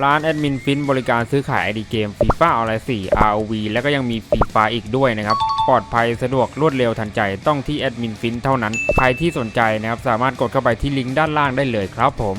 ร้านแอดมินฟินบริการซื้อขายไอดีเกมฟีฟ่าออนไลน์4 ROV แล้วก็ยังมีฟรีไฟอีกด้วยนะครับ ปลอดภัยสะดวกรวดเร็วทันใจต้องที่แอดมินฟินเท่านั้น ใครที่สนใจนะครับ สามารถกดเข้าไปที่ลิงก์ด้านล่างได้เลยครับผม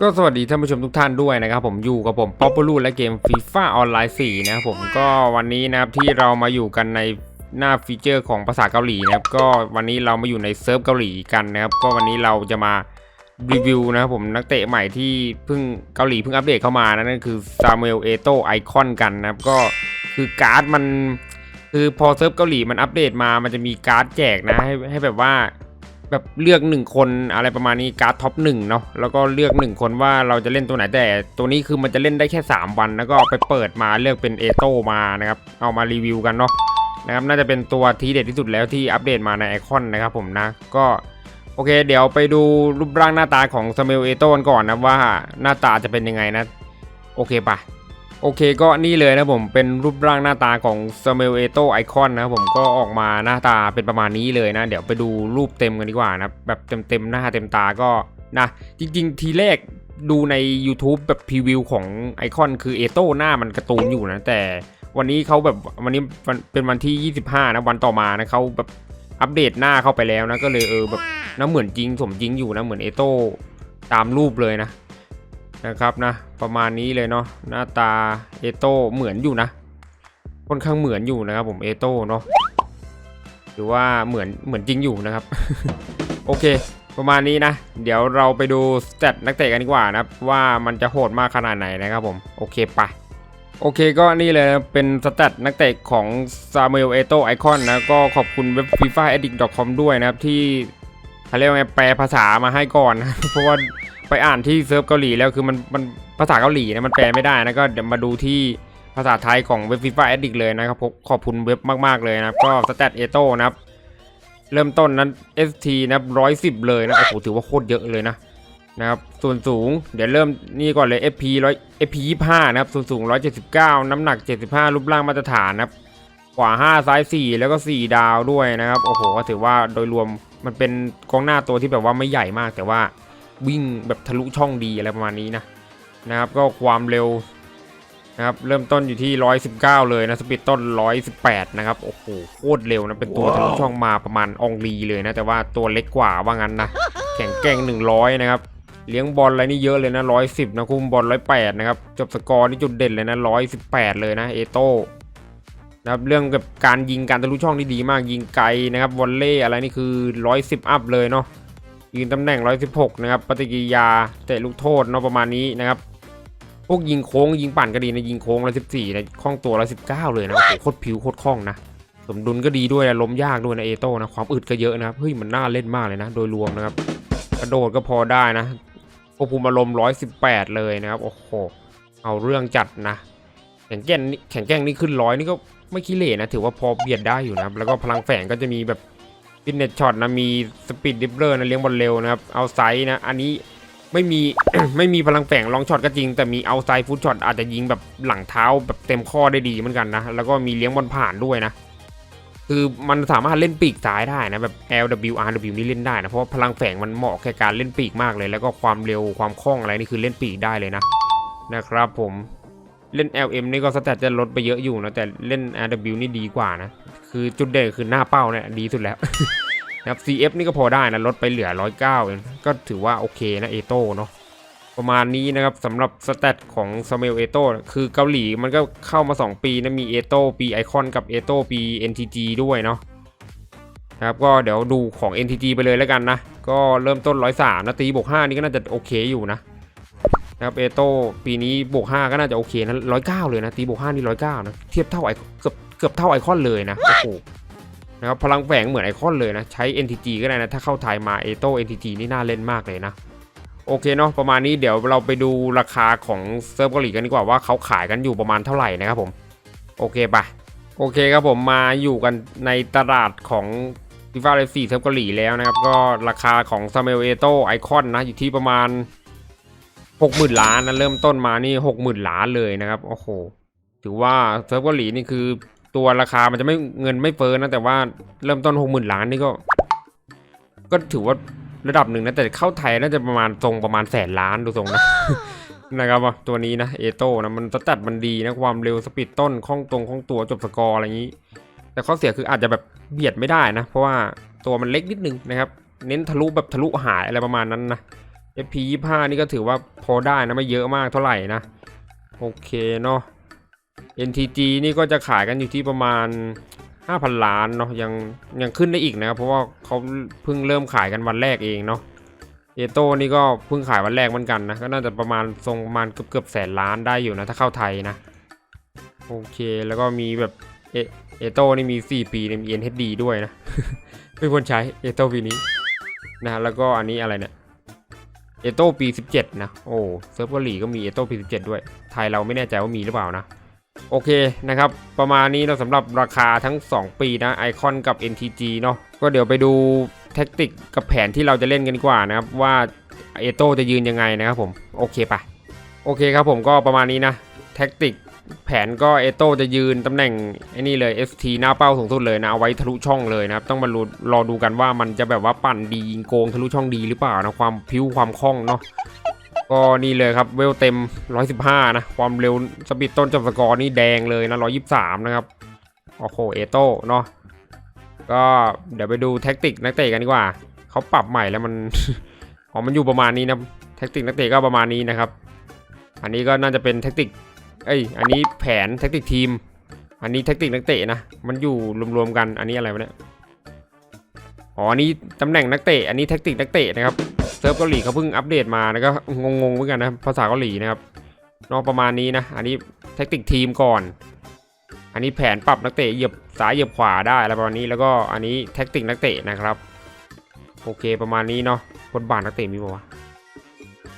ก็สวัสดีท่านผู้ชมทุกท่านด้วยนะครับผมอยู่กับผมป๊อปปูลูและเกมฟีฟ่าออนไลน์4นะครับผมก็วันนี้นะครับที่เรามาอยู่กันใน หน้าฟีเจอร์ของภาษาเกาหลีนะครับ ก็วันนี้เรามาอยู่ในเซิร์ฟเกาหลีกันนะครับ ก็วันนี้เราจะมารีวิวนะครับผมนักเตะใหม่ที่เพิ่งเกาหลีเพิ่งอัปเดตเข้ามานะนั่นคือซามูเอลเอโตไอคอนกันนะครับ ก็คือการ์ดมันคือพอเซิร์ฟเกาหลีมันอัปเดตมา มันจะมีการ์ดแจกนะให้ให้แบบว่าแบบเลือกหนึ่งคนอะไรประมาณนี้การ์ดท็อปหนึ่งเนาะแล้วก็เลือกหนึ่งคนว่าเราจะเล่นตัวไหนแต่ตัวนี้คือมันจะเล่นได้แค่ 3 วัน แล้วก็ไปเปิดมาเลือกเป็นเอโตมานะครับ เอามารีวิวกันเนาะ นะครับน่าจะเป็นตัวทีเด็ดที่สุดแล้วที่อัปเดตมาในไอคอนนะครับผมนะก็โอเค เดี๋ยวไปดูรูปร่างหน้าตาของซามูเอลเอโตก่อนนะว่าหน้าตาจะเป็นยังไงนะ โอเคปะโอเคก็นี่เลยนะผมเป็นรูปร่างหน้าตาของ Samuel Eto Icon นะครับผมก็ออกมาหน้าตาเป็นประมาณนี้เลยนะ เดี๋ยวไปดูรูปเต็มกันดีกว่านะแบบเต็มๆหน้าเต็มตาก็นะจริง ๆ ทีแรกดูใน YouTube แบบพรีวิวของไอคอนคือเอโตหน้ามันกร์ตูนอยู่นะแต่ วันนี้เขาแบบวันนี้เป็นวันที่ 25 นะวันต่อมานะเขาแบบอัปเดตหน้าเข้าไปแล้วนะก็เลยเออแบบน้าเหมือนจริงสมจริงอยู่นะเหมือนเอโต้ตามรูปเลยนะนะครับนะประมาณนี้เลยเนาะหน้าตาเอโต้เหมือนอยู่นะค่อนข้างเหมือนอยู่นะครับผมเอโต้เนาะหรือว่าเหมือนเหมือนจริงอยู่นะครับ โอเค ประมาณนี้นะ เดี๋ยวเราไปดูสเตตนักเตะกันดีกว่านะครับว่ามันจะโหดมากขนาดไหนนะครับผม โอเคไป โอเคก็นี่เลยนะเป็นสเตตนักเตะของ Samuel Eto Icon นนะก็ขอบคุณเว็บ FIFA Addict com ด้วยนะครับ ที่เขาเรียกว่าไงแปลภาษามาให้ก่อนนะ เพราะว่าไปอ่านที่เซิร์ฟเกาหลีแล้วคือมันมันภาษาเกาหลีนะมันแปลไม่ได้นะก็เดี๋ยวมาดูที่ภาษาไทยของเว็บฟีฟ่าแอดดิกเลยนะครับผมขอบคุณเว็บมากๆเลยนะครับก็สแตทเอโต้นะครับ เริ่มต้นนั้น ST นะครับร้อยสิบเลยนะโอ้โหถือว่าโคตรเยอะเลยนะ นะครับ ส่วนสูงเดี๋ยวเริ่มนี่ก่อนเลย FP ร้อย FP ยี่ห้านะครับ ส่วนสูงร้อยเจ็ดสิบเก้าน้ำหนักเจ็ดสิบห้ารูปร่างมาตรฐานนะครับ ขวาห้าซ้ายสี่แล้วก็สี่ดาวด้วยนะครับ โอ้โห ก็ถือว่าโดยรวมมันเป็นกองหน้าตัวที่แบบว่าไม่ใหญ่มาก แต่ว่าวิ่งแบบทะลุช่องดีอะไรประมาณนี้นะ นะครับ ก็ความเร็วนะครับเริ่มต้นอยู่ที่ 119 เลยนะสปีดต้น 118 นะครับ โอ้โหโคตรเร็วนะ เป็นตัวทะลุช่องมาประมาณองลีเลยนะ แต่ว่าตัวเล็กกว่าว่างั้นนะ แข่งแกร่ง100 นะครับ เลี้ยงบอลอะไรนี่เยอะเลยนะ110นะคุมบอล108นะครับจบสกอร์นี่จุดเด่นเลยนะ118เลยนะเอโต้นะครับเรื่องกับการยิงการทะลุช่องนี่ดีมากยิงไกลนะครับวอลเล่อะไรนี่คือ110อัพเลยเนาะยืนตำแหน่ง116นะครับปฏิกิริยาเตะลูกโทษเนาะประมาณนี้นะครับพวกยิงโค้งยิงปั่นก็ดีนะยิงโค้ง114นะคล่องตัว119เก้าเลยนะโอ้โหโคตรผิวโคตรคล่องนะสมดุลก็ดีด้วยนะล้มยากด้วยนะเอโต้นะความอึดก็เยอะนะครับเฮ้ยมันน่าเล่นมากเลยนะ โดยรวมนะครับกระโดดก็พอได้นะ ควบคุมอารมณ์118 เลยนะครับ โอ้โห เอาเรื่องจัดนะ แข่งแกร่งนี่แข่งแกร่งนี่ขึ้นร้อยนี่ก็ไม่ขี้เหร่นะ ถือว่าพอเบียดได้อยู่นะครับ แล้วก็พลังแฝงก็จะมีแบบฟิตเนสช็อตนะ มีสปีดดิฟเลอร์นะ เลี้ยงบอลเร็วนะครับ เอาไซด์นะ อันนี้ไม่มี ไม่มีพลังแฝงลองช็อตก็จริง แต่มีเอาไซด์ฟุตช็อตอาจจะยิงแบบหลังเท้าแบบเต็มข้อได้ดีเหมือนกันนะ แล้วก็มีเลี้ยงบอลผ่านด้วยนะ คือมันสามารถเล่นปีกซ้ายได้นะแบบ LW RW นี่เล่นได้นะ เพราะพลังแฝงมันเหมาะแก่การเล่นปีกมากเลย แล้วก็ความเร็วความคล่องอะไรนี่คือเล่นปีกได้เลยนะนะครับผมเล่น LM นี่ก็สแตทจะลดไปเยอะอยู่นะแต่เล่น RW นี่ดีกว่านะ คือจุดเด่นคือหน้าเป้าเนี่ยดีสุดแล้วนะครับ CF นี่ก็พอได้นะลดไปเหลือ 109เองก็ถือว่าโอเคนะเอโต้เนาะ ประมาณนี้นะครับสำหรับสเตตของ Samuel เอโต้คือเกาหลีมันก็เข้ามา 2 ปีนะมีเอโต้ปีไอคอนกับเอโต้ปี NTG ด้วยเนาะนะครับก็เดี๋ยวดูของ NTG ไปเลยแล้วกันนะ ก็เริ่มต้น 103 นะตีบวก 5 นี่ก็น่าจะโอเคอยู่นะนะครับเอโต้ปีนี้บวก 5 ก็น่าจะโอเคนะ109 เลยนะ ตีบวก 5 นี่ 109 นะ เทียบเท่าไอเกือบเกือบเท่าไอคอนเลยนะโอ้โหนะครับพลังแฝงเหมือนไอคอนเลยนะ ใช้ NTG ก็ได้นะ ถ้าเข้าไทยมาเอโต้ NTG นี่น่าเล่นมากเลยนะ โอเคเนาะประมาณนี้เดี๋ยวเราไปดูราคาของเซิร์ฟเกาหลีกันดีกว่าว่าเขาขายกันอยู่ประมาณเท่าไหร่นะครับผมโอเคปะโอเคครับผมมาอยู่กันในตลาดของฟีฟ่าเลฟสี่เซิร์ฟเกาหลีแล้วนะครับ ก็ราคาของซาเมลเอโต้ไอคอนนะอยู่ที่ประมาณ 60,000 ล้านนะเริ่มต้นมานี่ 60,000 ล้านเลยนะครับโอ้โหถือว่าเซิร์ฟเกาหลีนี่คือตัวราคามันจะไม่เงินไม่เฟ้อนะแต่ว่าเริ่มต้นหกหมื่นล้านนี่ก็ ก็ถือว่า ระดับหนึ่งนะแต่เข้าไทยน่าจะประมาณทรงประมาณแสนล้านดูทรงนะนะครับว่าตัวนี้นะเอโต้นะมันสแตัดมันดีนะความเร็วสปีดต้นคล่องตรงคล่องตัวจบสกอร์อะไรอย่างนี้ แต่ข้อเสียคืออาจจะแบบเบียดไม่ได้นะ เพราะว่าตัวมันเล็กนิดนึงนะครับ เน้นทะลุแบบทะลุหายอะไรประมาณนั้นนะ FP 25นี่ก็ถือว่าพอได้นะไม่เยอะมากเท่าไหร่นะ โอเคเนาะ NTG นี่ก็จะขายกันอยู่ที่ประมาณ 5,000 ล้านเนาะยังยังขึ้นได้อีกนะครับเพราะว่าเขาเพิ่งเริ่มขายกันวันแรกเองเนาะเอโต้นี่ก็เพิ่งขายวันแรกเหมือนกันนะก็น่าจะประมาณทรงประมาณเกือบเกือบแสนล้านได้อยู่นะถ้าเข้าไทยนะโอเคแล้วก็มีแบบเอเอโต้นี่มี 4 ปีเนี่ยมี NHD ด้วยนะไม่ควรใช้เอโต้ปีนี้นะฮะแล้วก็อันนี้อะไรเนี่ยเอโต้ปี 17 นะ โอ้เซิร์ฟเกาหลีก็มีเอโต้ปี 17 ด้วย ไทยเราไม่แน่ใจว่ามีหรือเปล่านะ โอเคนะครับ ประมาณนี้เราสำหรับราคาทั้ง 2 ปีนะไอคอนกับ NTG เนาะก็เดี๋ยวไปดูแท็กติกกับแผนที่เราจะเล่นกันดีกว่านะครับว่าเอโต้จะยืนยังไงนะครับผมโอเคปะโอเคครับผมก็ประมาณนี้นะแท็กติกแผนก็เอโต้จะยืนตำแหน่งไอ้นี่เลย ST หน้าเป้าสูงสุดเลยนะเอาไว้ทะลุช่องเลยนะครับต้องมารู้รอดูกันว่ามันจะแบบว่าปั่นดียิงโกงทะลุช่องดีหรือเปล่านะความพิ้วความคล่องเนาะ ก็นี่เลยครับเวลเต็ม 115 นะ ความเร็วสปีดต้นจบสกอร์นี่แดงเลยนะ 123 นะครับ โอ้โห เอโต้เนาะก็เดี๋ยวไปดูแท็กติกนักเตะกันดีกว่า เขาปรับใหม่แล้วมันอ๋อมันอยู่ประมาณนี้นะแท็กติกนักเตะก็ประมาณนี้นะครับ อันนี้ก็น่าจะเป็นแท็กติกเอ้ยอันนี้แผนแท็กติกทีม อันนี้แท็กติกนักเตะนะมันอยู่รวมๆกันอันนี้อะไรวะเนี่ยอ๋ออันนี้ตำแหน่งนักเตะอันนี้แท็กติกนักเตะนะครับ ซิร์ฟเกาหลีเขาเพิ่งอัปเดตมานะก็งงๆเหมือนกันนะภาษาเกาหลีนะครับนอกประมาณนี้นะ อันนี้แท็กติกทีมก่อน อันนี้แผนปรับนักเตะเหยียบซ้ายเหยียบขวาได้อะไรประมาณนี้แล้วก็อันนี้แท็กติกนักเตะนะครับ โอเคประมาณนี้เนาะบทบาทนักเตะมีปะวะ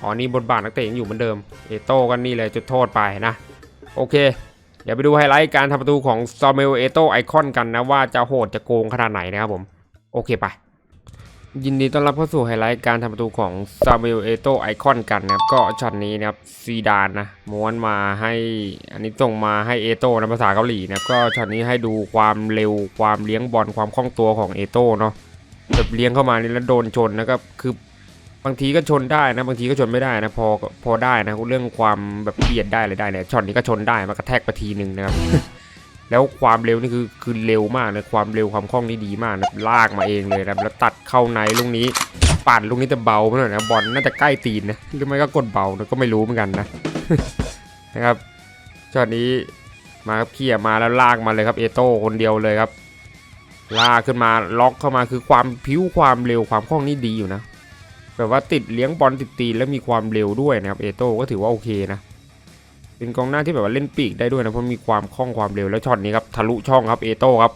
อ๋อนี่บทบาทนักเตะยังอยู่เหมือนเดิมเอโต้กันนี่เลยจุดโทษไปนะ โอเค เดี๋ยวไปดูไฮไลท์การทำประตูของซอมเมลเอโต้ไอคอนกันนะว่าจะโหดจะโกงขนาดไหนนะครับผม โอเคไป ยินดีต้อนรับเข้าสู่ไฮไลท์การทำประตูของซาเ e ลเอโตไอคอนกันนะครับ ก็ช็อตนี้นะครับซีดานนะม้วนมาให้อันนี้ส่งมาให้เอโตนะภาษาเกาหลีนะครับก็ช็อตนี้ให้ดูความเร็วความเลี้ยงบอลความคล่องตัวของเอโตเนาะแบบเลี้ยงเข้ามานี่แล้วโดนชนนะครับคือบางทีก็ชนได้นะบางทีก็ชนไม่ได้นะพอพอได้นะเรื่องความแบบเบียดได้เลยได้เลยช็อตนี้ก็ชนได้มากระแทกไปทีหนึ่งนะครับ แล้วความเร็วนี่คือคือเร็วมากนะความเร็วความคล่องนี่ดีมากนะลากมาเองเลยนะแล้วตัดเข้าในลูกนี้ปั่นลูกนี้จะเบาไปหน่อยนะบอลน่าจะใกล้ตีนนะหรือไม่ก็กดเบานะก็ไม่รู้เหมือนกันนะนะครับช็อตนี้มาครับเขี่ยมาแล้วลากมาเลยครับเอโต้คนเดียวเลยครับ ลากขึ้นมาล็อกเข้ามาคือความพิ้วความเร็วความคล่องนี่ดีอยู่นะแบบว่าติดเลี้ยงบอลติดตีนแล้วมีความเร็วด้วยนะครับเอโต้ก็ถือว่าโอเคนะ เป็นกองหน้าที่แบบว่าเล่นปีกได้ด้วยนะเพราะมีความคล่องความเร็วแล้วช็อตนี้ครับทะลุช่องครับเอโต้ครับ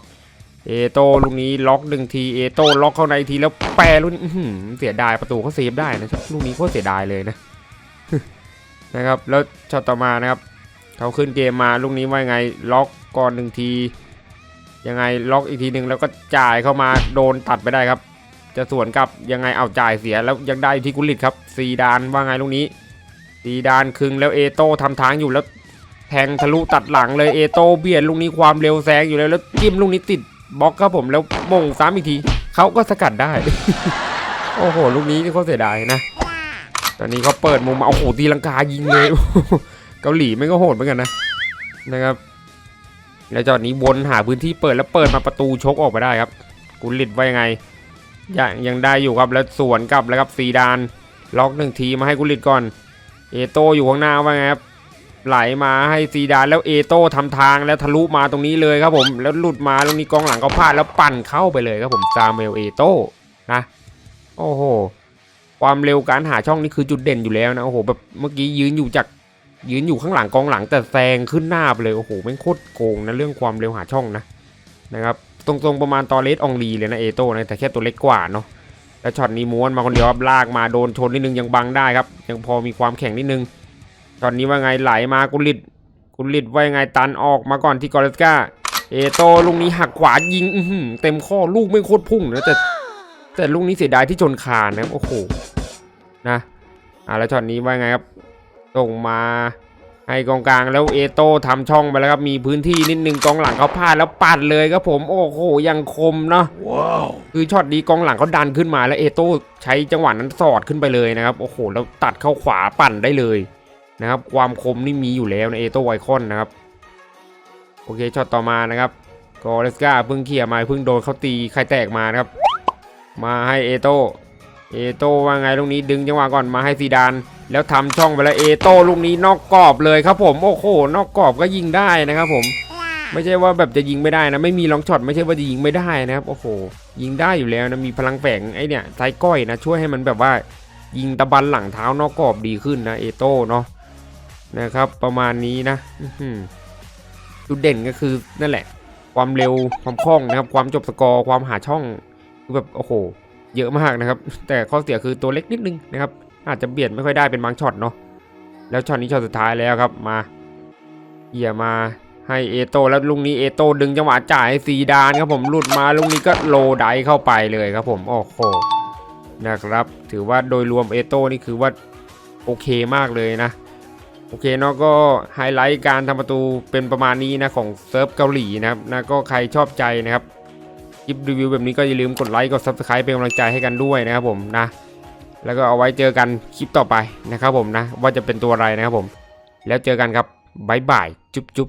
เอโต้ลูกนี้ล็อกหนึ่งทีเอโต้ล็อกเข้าในทีแล้วแปรลูกนี้อื้อหือเสียดายประตูเขาเซฟได้นะลูกนี้โคตรเสียดายเลยนะนะครับแล้วช็อตต่อมานะครับเขาขึ้นเกมมาลูกนี้ว่ายังไงล็อกก่อนหนึ่งทียังไงล็อกอีกทีหนึ่งแล้วก็จ่ายเข้ามาโดนตัดไปได้ครับ จะสวนกลับยังไงเอาจ่ายเสียแล้วยังได้ที่กุลิตครับซีดานว่าไงลูกนี้ ซีดานคึงแล้วเอโต้ทำทางอยู่แล้วแทงทะลุตัดหลังเลยเอโต้เบียดลูกนี้ความเร็วแซงอยู่แล้วแล้วจิ้มลูกนี้ติดบล็อกครับผมแล้วมงซ้ำอีกทีเขาก็สกัดได้ โอ้โหลูกนี้นี่เขาเสียดายนะ ตอนนี้เขาเปิดมุมมาโอ้โหตีลังกายิงเลยเกาหลีไม่ก็โหดเหมือนกันนะนะครับ แล้วจอดนี้วนหาพื้นที่เปิดแล้วเปิดมาประตูชกออกไปได้ครับ กุลิตว่ายังไงยังยังได้อยู่ครับแล้วสวนกลับแล้วครับซีดาน ล็อกหนึ่งทีมาให้กุลิตก่อน เอโต้อยู่ข้างหน้าว่าไงครับไหลมาให้ซีดานแล้วเอโต้ทำทางแล้วทะลุมาตรงนี้เลยครับผมแล้วหลุดมาตรงนี้กองหลังเขาพลาดแล้วปั่นเข้าไปเลยครับผมซาเมลเอโต้นะโอ้โหความเร็วการหาช่องนี่คือจุดเด่นอยู่แล้วนะโอ้โหแบบเมื่อกี้ยืนอยู่จากยืนอยู่ข้างหลังกองหลังแต่แซงขึ้นหน้าไปเลยโอ้โหแม่งโคตรโกงนะเรื่องความเร็วหาช่องนะนะครับตรงๆประมาณตอเลสอองลีเลยนะเอโต้นะแต่แค่ตัวเล็กกว่าเนาะ แล้วช็อตนี้ม้วนมาคนเดียวครับลากมาโดนชนนิดนึงยังบังได้ครับ ยังพอมีความแข็งนิดนึงช็อตนี้ว่าไงไหลมากุลิตกุลิตว่ายังไงตันออกมาก่อนที่กอร์เลสกาเอโต้ลูกนี้หักขวายิงเต็มข้อลูกไม่โคตรพุ่งนะแต่แต่ลูกนี้เสียดายที่ชนคานนะครับโอ้โหนะอ่าแล้วช็อตนี้ว่าไงครับส่งมา ให้ให้กองกลางแล้วเอโต้ทำช่องไปแล้วครับ มีพื้นที่นิดนึงกองหลังเขาพลาดแล้วปัดเลยครับผมโอ้โหยังคมเนาะ Wow. คือช็อตนี้กองหลังเขาดันขึ้นมาแล้วเอโต้ใช้จังหวะนั้นสอดขึ้นไปเลยนะครับโอ้โหแล้วตัดเข้าขวาปั่นได้เลยนะครับความคมนี่มีอยู่แล้วนะเอโต้ไอคอนนะครับโอเคช็อตต่อมานะครับกอเลสกาเพิ่งเขี่ยร์มาเพิ่งโดนเขาตีไข่แตกมานะครับ มาให้เอโต้เอโต้ว่าไงลูกนี้ดึงจังหวะก่อนมาให้ซีดาน แล้วทำช่องไปแล้วเอโต้ลูกนี้นอกกรอบเลยครับผมโอ้โหนอกกรอบก็ยิงได้นะครับผม ไม่ใช่ว่าแบบจะยิงไม่ได้นะ ไม่มีลองช็อตไม่ใช่ว่าจะยิงไม่ได้นะครับ โอ้โห ยิงได้อยู่แล้วนะมีพลังแฝงไอเนี่ยไซก้อยนะ ช่วยให้มันแบบว่ายิงตะบันหลังเท้านอกกรอบดีขึ้นนะเอโต้เนาะนะครับ ประมาณนี้นะจุดเด่นก็คือนั่นแหละ ความเร็วความคล่องนะครับ ความจบสกอร์ความหาช่องคือแบบโอ้โห เยอะมากนะครับ แต่ข้อเสียคือตัวเล็กนิดนึงนะครับ อาจจะเบียดไม่ค่อยได้เป็นบางช็อตเนาะแล้วช็อตนี้ช็อตสุดท้ายแล้วครับมาเหี่ยมาให้เอโตแล้วลุงนี้เอโตดึงจังหวะจ่ายซีดานครับผมหลุดมาลุงนี้ก็โลไดเข้าไปเลยครับผมโอ้โหนะครับถือว่าโดยรวมเอโตนี่คือว่าโอเคมากเลยนะโอเคเนาะก็ไฮไลท์การทำประตูเป็นประมาณนี้นะของเซิร์ฟเกาหลีนะครับนะก็ใครชอบใจนะครับคลิปรีวิวแบบนี้ก็อย่าลืมกดไลค์กด Subscribe เป็นกำลังใจให้กันด้วยนะครับผมนะ แล้วก็เอาไว้เจอกันคลิปต่อไปนะครับผมนะ ว่าจะเป็นตัวอะไรนะครับผม แล้วเจอกันครับบ๊ายบายจุ๊บจุ๊บ